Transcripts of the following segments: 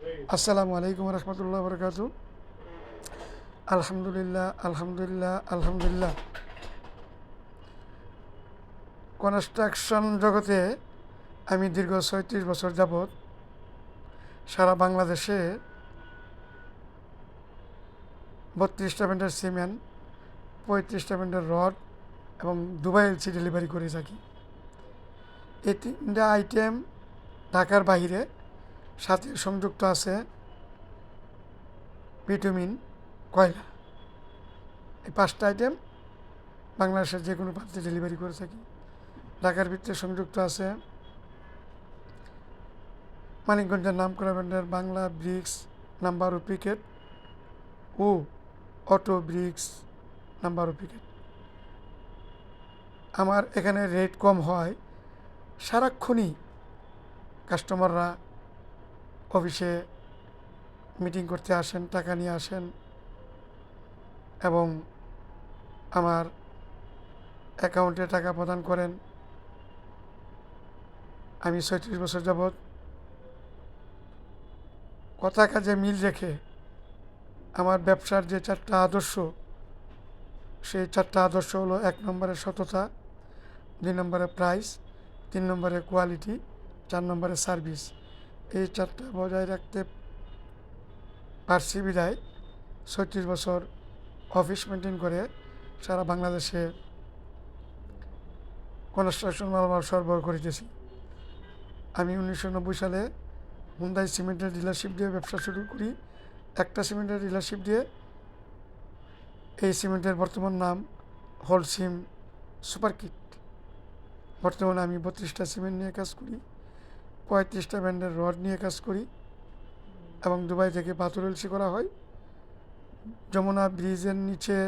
আসসালামু আলাইকুম রহমতুল্লাহ বরকাত আলহামদুলিল্লাহ আলহামদুলিল্লাহ আলহামদুলিল্লাহ। কনস্ট্রাকশন জগতে আমি দীর্ঘ ছয়ত্রিশ বছর যাবৎ সারা বাংলাদেশে বত্রিশটা ব্যান্ডের সিমেন্ট পঁয়ত্রিশটা ব্যান্ডের রড এবং দুবাই এলসি ডেলিভারি করে থাকি। এই তিনটা আইটেম ঢাকার বাইরে সাথে সংযুক্ত আছে ভিটামিন, কয়লা। এই পাঁচটা আইটেম বাংলাদেশের যে কোনো প্রান্তে ডেলিভারি করে থাকি। ঢাকার ভিতরে সংযুক্ত আছে মানিকগঞ্জের নাম নামকরা ব্র্যান্ডের বাংলা ব্রিক্স নাম্বার ও ক্রিকেট ও অটো ব্রিক্স নাম্বার ও ক্রিকেট আমার এখানে রেট কম হয়, সারাক্ষণই কাস্টমাররা অফিসে মিটিং করতে আসেন, টাকা নিয়ে আসেন এবং আমার অ্যাকাউন্টে টাকা প্রদান করেন। আমি ছয়ত্রিশ বছর যাবৎ কথা কাজে মিল রেখে আমার ব্যবসার যে চারটা আদর্শ, সেই চারটা আদর্শ হলো এক নম্বরে সততা, দুই নম্বরে প্রাইস তিন নম্বরে কোয়ালিটি চার নম্বরে সার্ভিস এই চারটা বজায় রাখতে পারছি বিদায়। ছত্রিশ বছর অফিস মেনটেন করে সারা বাংলাদেশে কনস্ট্রাকশন মালামাল সরবরাহ করিতেছি। আমি উনিশশো নব্বই সালে হুন্দাই সিমেন্টের ডিলারশিপ দিয়ে ব্যবসা শুরু করি। একটা সিমেন্টের ডিলারশিপ দিয়ে এই সিমেন্টের বর্তমান নাম হোলসিম সুপার কিট বর্তমানে আমি বত্রিশটা সিমেন্ট নিয়ে কাজ করি। পঁয়ত্রিশটা ব্যান্ডের রড নিয়ে কাজ করি এবং দুবাই থেকে পাথর এলসি করা হয়। যমুনা ব্রিজের নিচে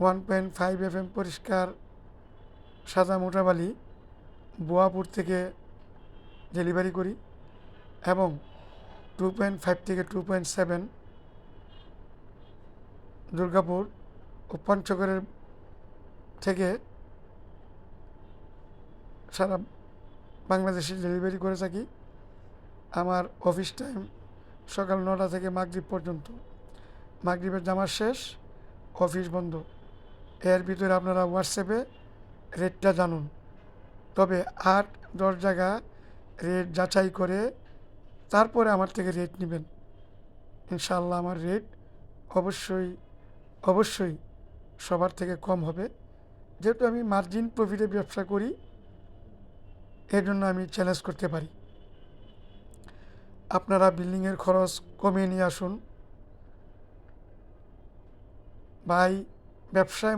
one point five F M পরিষ্কার সাদা মোটাবালি বোয়াপুর থেকে ডেলিভারি করি এবং টু পয়েন্ট ফাইভ থেকে টু পয়েন্ট সেভেন দুর্গাপুর ও পঞ্চগড়ের থেকে সারা বাংলাদেশে ডেলিভারি করে থাকি। আমার অফিস টাইম সকাল নটা থেকে মাগরীব পর্যন্ত। মাগরীবের জামার শেষ অফিস বন্ধ। এর ভিতরে আপনারা হোয়াটসঅ্যাপে রেটটা জানুন। তবে আট, দশ জায়গা রেট যাচাই করে তারপরে আমার থেকে রেট নেবেন। ইনশাল্লাহ আমার রেট অবশ্যই অবশ্যই সবার থেকে কম হবে। যেহেতু আমি মার্জিন প্রফিটে ব্যবসা করি এর জন্য আমি চ্যালেঞ্জ করতে পারি। আপনারা বিল্ডিংয়ের খরচ কমিয়ে নিয়ে আসুন। ভাই ব্যবসায়